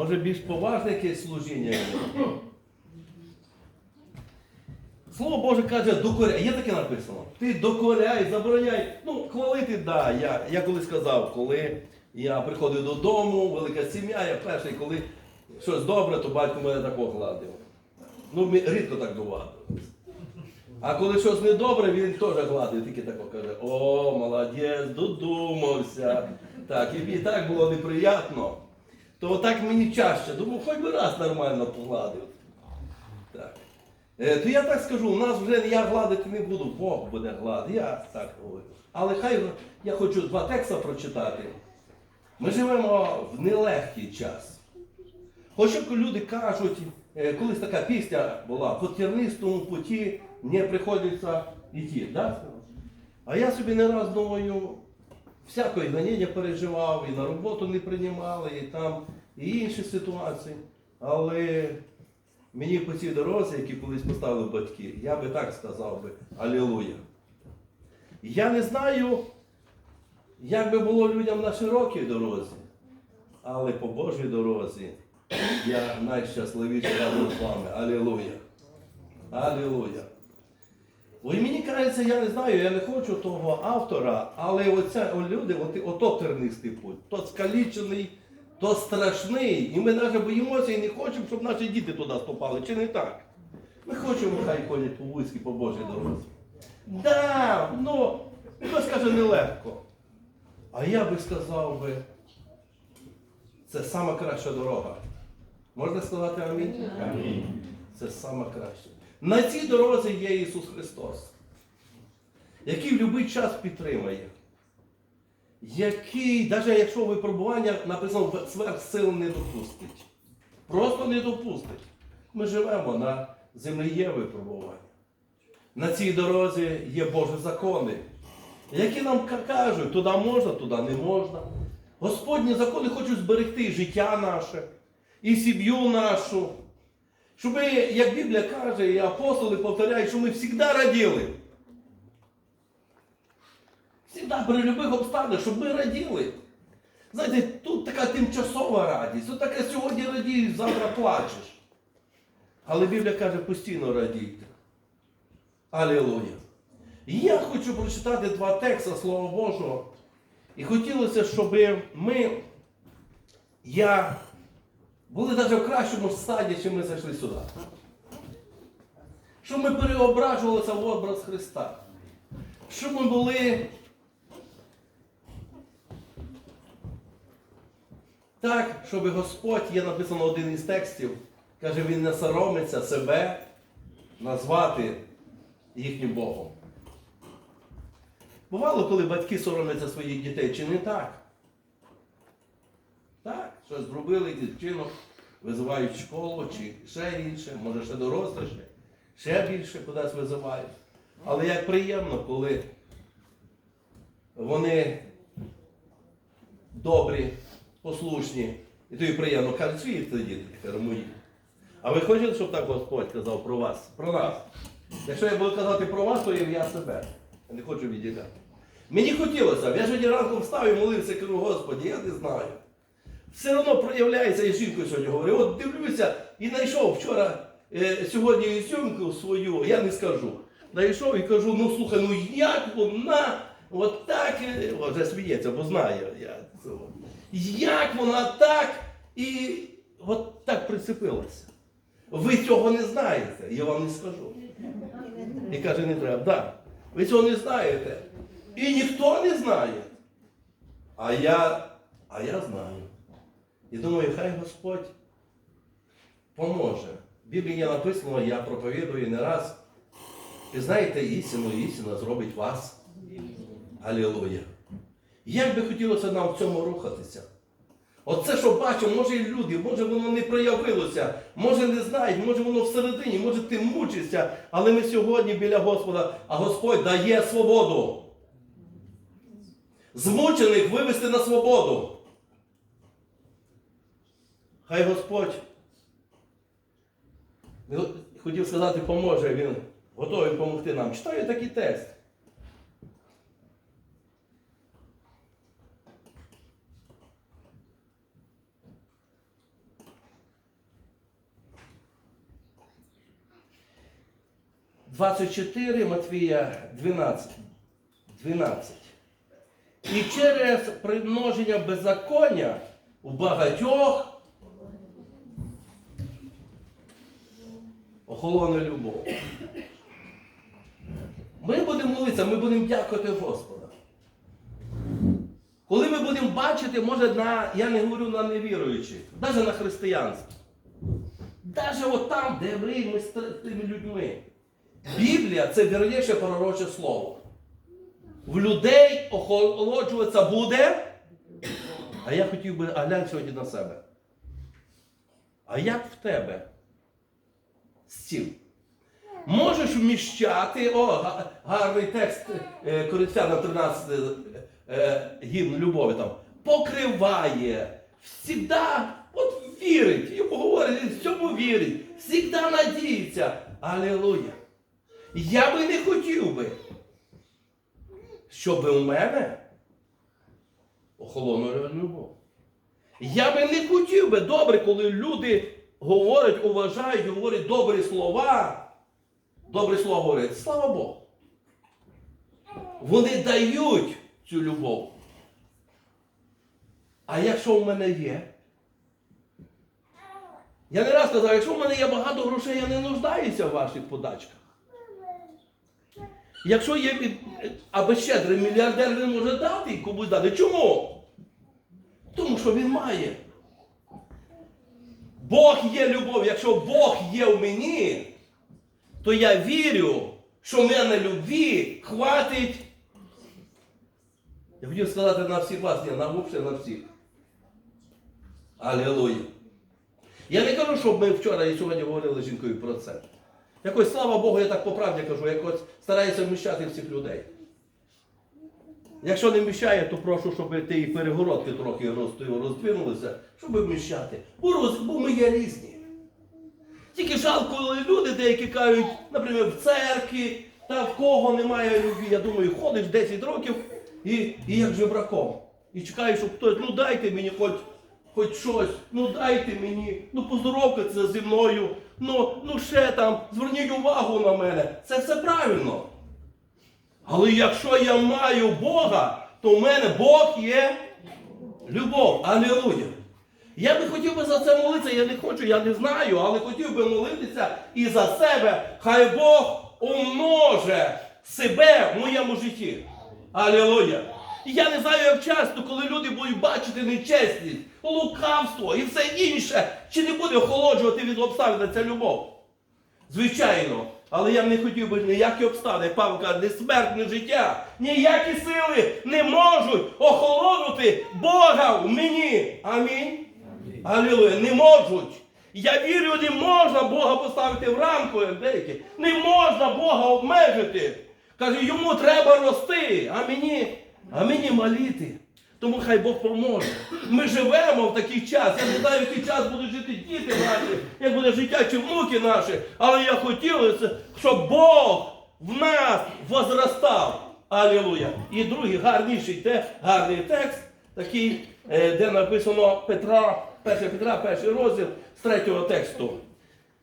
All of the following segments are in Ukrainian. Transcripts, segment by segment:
Може більш поважне якесь служіння. Слово Боже каже, докоряй. Є таке написано. Ти докоряй, забороняй. Ну, хвалити, да. Я, я коли сказав, коли я приходив додому, велика сім'я, я перший, коли щось добре, то батько мене так гладив. Ну, рідко так бувало. А коли щось недобре, він теж гладив, тільки тако каже, о, молодець, додумався. Так, і, і так було неприємно. То так мені чаще. Думаю, хоч би раз нормально погладив. Так. Е, то я так скажу, у нас вже я гладити не буду, Бог буде гладити. Я так говорю. Але хай я хочу два текста прочитати. Ми живемо в нелегкий час. Хоч як люди кажуть, е, колись така пісня була, по тернистому путі не приходиться йти. Да? А я собі не раз думаю, всякої гоніння переживав, і на роботу не приймали, і там, і інші ситуації. Але мені по цій дорозі, які колись поставили батьки, я би так сказав би Алілуя. Я не знаю, як би було людям на широкій дорозі, але по Божій дорозі я найщасливіший разом з вами. Алілуя. Алілуя. Ой, мені кажеться, я не знаю, я не хочу того автора, але оця, о, люди, от, ото тернистий путь, то скалічений, то страшний. І ми навіть боїмося і не хочемо, щоб наші діти туди ступали, чи не так? Ми хочемо, хай ходять по вузькій, по Божій дорозі. Да, ну, хтось каже нелегко. А я би сказав би, це сама краща дорога. Можна сказати амінь? Амінь. Це сама краща. На цій дорозі є Ісус Христос, який в будь-який час підтримає. Який, навіть якщо випробування написано сверх сил не допустить. Просто не допустить. Ми живемо на землі є випробування. На цій дорозі є Божі закони, які нам кажуть, туди можна, туди не можна. Господні закони хочуть зберегти життя наше і сім'ю нашу. Щоб як Біблія каже, і апостоли повторяють, що ми завжди раділи. Завжди при любих обставинах, щоб ми раділи. Знаєте, тут така тимчасова радість, тут таке сьогодні радієш, завтра плачеш. Але Біблія каже, постійно радійте. Алілуя. Я хочу прочитати два текста Слова Божого. І хотілося, щоб ми, я, були навіть в кращому стаді, чим ми зайшли сюди. Щоб ми переображувалися в образ Христа. Щоб ми були так, щоб Господь, є написано один із текстів, каже, Він не соромиться себе назвати їхнім Богом. Бувало, коли батьки соромляться своїх дітей, чи не так? Щось зробили, дівчину визивають в школу, чи ще інше, може ще доросле, ще, ще більше кудись визивають. Але як приємно, коли вони добрі, послушні, і тобі приємно кажуть, це діти, мої. А ви хочете, щоб так Господь казав про вас, про нас? Якщо я буду казати про вас, то я себе. Я не хочу відділяти. Мені хотілося, я сьогодні ранком встав і молився, кажу, Господі, я не знаю. Все одно проявляється, і жінкою сьогодні говорю. От дивлюся і знайшов вчора, е, сьогодні і зйомку свою, я не скажу. Знайшов і кажу, ну слухай, ну як вона от так, е, вже сміється, бо знає я цього. Як вона так і от так прицепилася. Ви цього не знаєте, я вам не скажу. І каже, не треба. Да. Ви цього не знаєте. І ніхто не знає. А я, а я знаю. І думаю, хай Господь поможе. В Біблії написано, я проповідую не раз. І знаєте, істину, істина зробить вас. Алілуя. Як би хотілося нам в цьому рухатися? Оце, що бачимо, може і люди, може воно не проявилося, може не знають, може воно всередині, може ти мучишся, але ми сьогодні біля Господа, а Господь дає свободу. Змучених вивести на свободу. Хай Господь хотів сказати, поможе, він готовий допомогти нам. Читаю такий текст. Двадцять чотири Матвія 12. 12. І через примноження беззаконня у багатьох. Охолоне любов. Ми будемо молитися, ми будемо дякувати Господа. Коли ми будемо бачити, може, на, я не говорю на невіруючих, навіть на християнство. Навіть от там, де євреї, ми з тими людьми. Біблія це вірніше пророче слово. В людей охолоджуватися буде. А я хотів би а глянь сьогодні на себе. А як в тебе? Стіл. Можеш вміщати, о, гарний текст е, Коринфянам 13 е, е, гімн любові там. Покриває, всігда от вірить, йому говорить, в цьому вірить, всігда надіється. Алілуя. Я би не хотів би, щоб у мене охолонула любов. Я би не хотів би добре, коли люди говорять, уважають, говорять добрі слова. Добрі слова говорять, слава Богу. Вони дають цю любов. А якщо в мене є? Я не раз казав, якщо в мене є багато грошей, я не нуждаюся в ваших подачках. Якщо є аби щедрий мільярдер не може дати комусь дати. Чому? Тому що він має. Бог є любов. Якщо Бог є в мені, то я вірю, що в мене любві хватить. Я хотів сказати на всіх вас, ні, на взагалі на всіх. Алілуя. Я не кажу, щоб ми вчора і сьогодні говорили з жінкою про це. Якось, слава Богу, я так по правді кажу, якось стараюся вміщати всіх людей. Якщо не вміщає, то прошу, щоб ті перегородки трохи роздвинулися, щоб вміщати. Бо, роз, бо ми є різні. Тільки жалко, коли люди деякі кажуть, наприклад, в церкві, та в кого немає любві. Я думаю, ходиш 10 років і, і як жебраком. І чекаєш, щоб хтось, ну дайте мені хоч, хоч щось, ну дайте мені, ну поздоровкатися зі мною, ну, ну ще там, зверніть увагу на мене. Це все правильно. Але якщо я маю Бога, то в мене Бог є любов. Алілуя. Я би хотів би за це молитися, я не хочу, я не знаю, але хотів би молитися і за себе. Хай Бог умноже себе в моєму житті. Алілуя. І я не знаю, як часто, коли люди будуть бачити нечесність, лукавство і все інше, чи не буде охолоджувати від обставин ця любов. Звичайно. Але я не хотів би ніякі обставини. Павло каже, не смерть, не життя. Ніякі сили не можуть охолонути Бога в мені. Амінь. Алілуя, не можуть. Я вірю, не можна Бога поставити в рамку, як деякі. Не можна Бога обмежити. Каже, йому треба рости, а мені, а мені маліти. Тому хай Бог поможе. Ми живемо в такий час. Я не знаю, який час будуть жити діти наші, як буде життя чи внуки наші. Але я хотів, щоб Бог в нас возростав. Алілуя. І другий гарніший те, гарний текст, такий, е, де написано Петра, 1 Петра, перший розділ з третього тексту.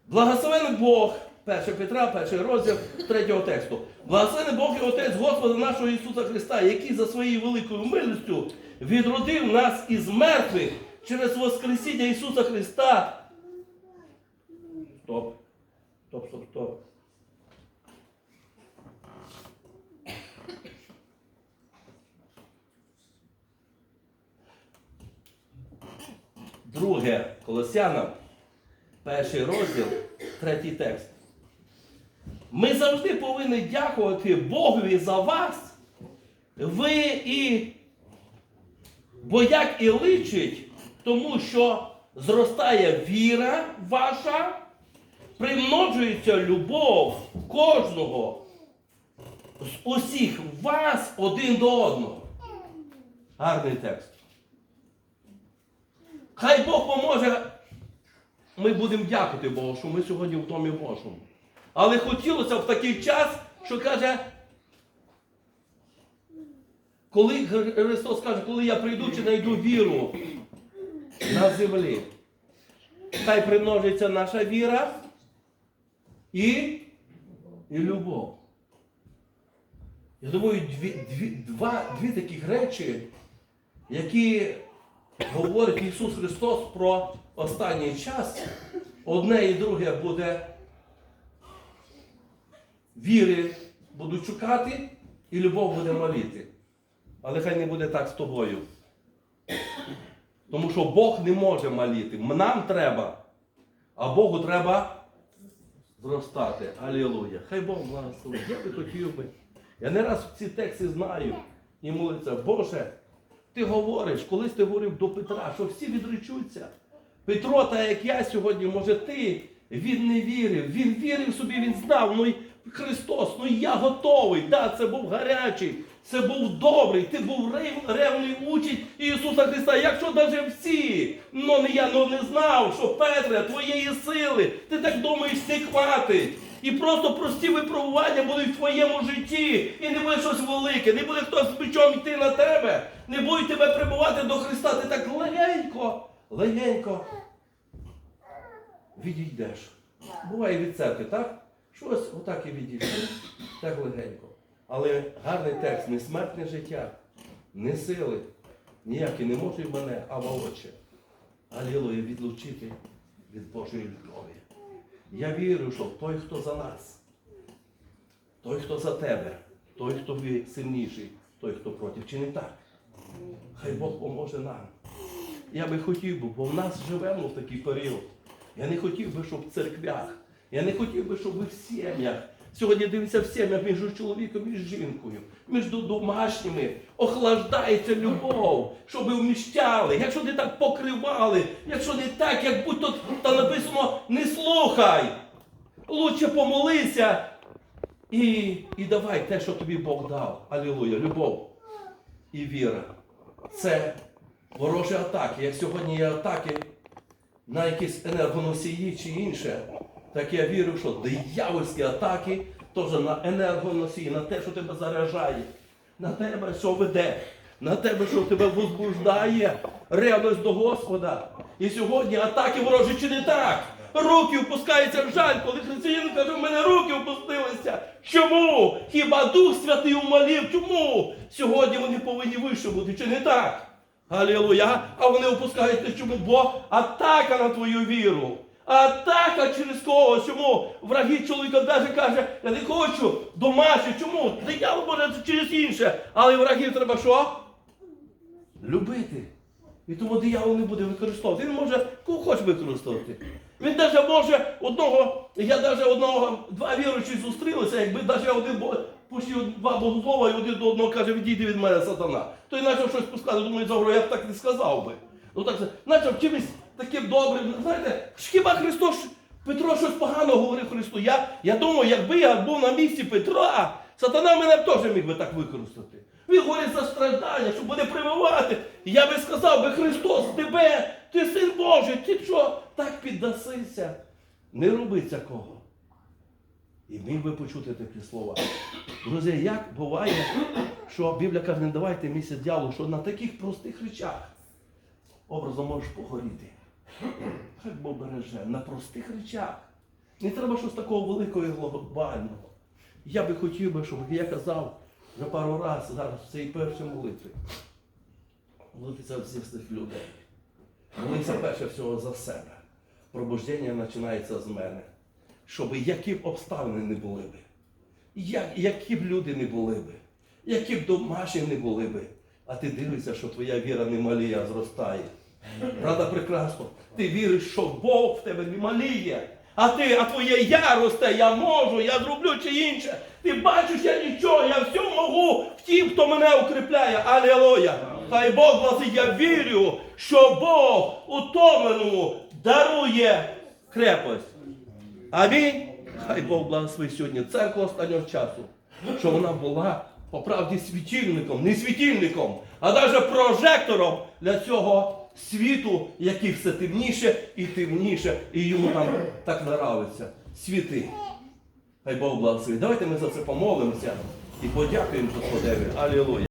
Благословений Бог, 1 Петра, перший розділ з третього тексту. Благословений Бог і Отець Господа нашого Ісуса Христа, який за своєю великою милістю відродив нас із мертвих через Воскресіння Ісуса Христа. Стоп. Стоп, стоп, стоп. Друге Колосянам, перший розділ, третій текст. Ми завжди повинні дякувати Богові за вас. Ви і. Бо як і личить, тому що зростає віра ваша, примножується любов кожного з усіх вас один до одного. Гарний текст. Хай Бог поможе. Ми будемо дякувати Богу, що ми сьогодні в Домі Божому. Але хотілося в такий час, що каже, коли Христос каже, коли я прийду чи знайду віру на землі, хай примножиться наша віра і і любов. Я думаю, дві, дві, два, дві таких речі, які говорить Ісус Христос про останній час, одне і друге буде віри будуть шукати, і любов буде молити. Але хай не буде так з тобою. Тому що Бог не може молити. Нам треба, а Богу треба зростати. Алілуя. Хай Бог благословить. Я би хотів би. Я не раз ці тексти знаю і молиться, Боже, ти говориш, колись ти говорив до Петра, що всі відречуться. Петро, та як я сьогодні, може ти, він не вірив, він вірив собі, він знав, ну Христос, ну я готовий. Да, це був гарячий, це був добрий, ти був ревний учень Ісуса Христа. Якщо навіть всі, ну не я ну, не знав, що Петре, твоєї сили, ти так думаєш, не хватить. І просто прості випробування будуть в твоєму житті. І не буде щось велике, не буде хтось з мечом йти на тебе, не буде тебе прибувати до Христа. Ти так легенько, легенько відійдеш. Буває від церкви, так? Щось отак і відійшли, так легенько. Але гарний текст, не смертне життя, не сили, ніякі не можуть мене, а волоче. Алілуя, відлучити від Божої любові. Я вірю, що той, хто за нас, той, хто за тебе, той, хто сильніший, той, хто проти, чи не так? Хай Бог поможе нам. Я би хотів би, бо в нас живемо в такий період. Я не хотів би, щоб в церквях, я не хотів би, щоб ви в сім'ях. Сьогодні дивиться в сім'ях між чоловіком і жінкою, між домашніми охлаждається любов, щоб ви вміщали. Якщо не так покривали, якщо не так, як будь-то там написано, не слухай. Лучше помолися і, і давай те, що тобі Бог дав. Алілуя, любов і віра. Це ворожі атаки. Як сьогодні є атаки на якісь енергоносії чи інше, так я вірю, що диявольські атаки теж на енергоносії, на те, що тебе заряджає, на тебе, що веде, на тебе, що тебе возбуждає, ревність до Господа. І сьогодні атаки ворожі чи не так? Руки впускаються в жаль, коли християнин каже, в мене руки впустилися. Чому? Хіба Дух Святий умолів? Чому? Сьогодні вони повинні вище бути, чи не так? Алілуя! А вони опускаються чому? Бо атака на твою віру. Атака через кого? Чому? Враги чоловіка навіть каже, я не хочу домашнє. Чому? Диявол може через інше. Але врагів треба що? Любити. І тому диявол не буде використовувати. Він може кого хоче використовувати. Він навіть може одного, я навіть одного, два віруючі зустрілися, якби навіть один бо- два богослова і один до одного каже, відійди від мене сатана. Той почав щось пускати, думаю, завжди я б так не сказав би. Ну так почав чимось таким добрим. Знаєте, хіба Христос, Петро щось погано говорив Христу. Я, я думаю, якби я був на місці Петра, сатана мене б теж міг би так використати. Він говорить за страждання, щоб мене прививати. Я би сказав би, Христос, тебе, ти син Божий, ти що, так піддасися? Не роби цього. І міг би почути такі слова. Друзі, як буває, що Біблія каже, не давайте місце дьяволу, що на таких простих речах образом можеш погоріти. Хай Бог береже на простих речах. Не треба щось такого великого і глобального. Я би хотів би, щоб я казав вже пару разів зараз в цій першій молитві. Молитися всіх цих людей. Молитися перше всього за себе. Пробуждення починається з мене. Щоб які б обставини не були би, як, які б люди не були би, які б домашні не були би, а ти дивишся, що твоя віра не маліє, а зростає. Правда, прекрасно. Ти віриш, що Бог в тебе не маліє. А ти, а твоє я росте, я можу, я зроблю чи інше. Ти бачиш, я нічого, я все можу в тім, хто мене укріпляє. Алілуя. Хай Бог вас, я вірю, що Бог утомленому дарує крепость. Амінь. Хай Бог благословить сьогодні церкву останнього часу, щоб вона була по правді світильником, не світильником, а навіть прожектором для цього світу, який все темніше і темніше, і йому там так нравиться. Світи. Хай Бог благословить. Давайте ми за це помолимося і подякуємо Господеві. Алілуя.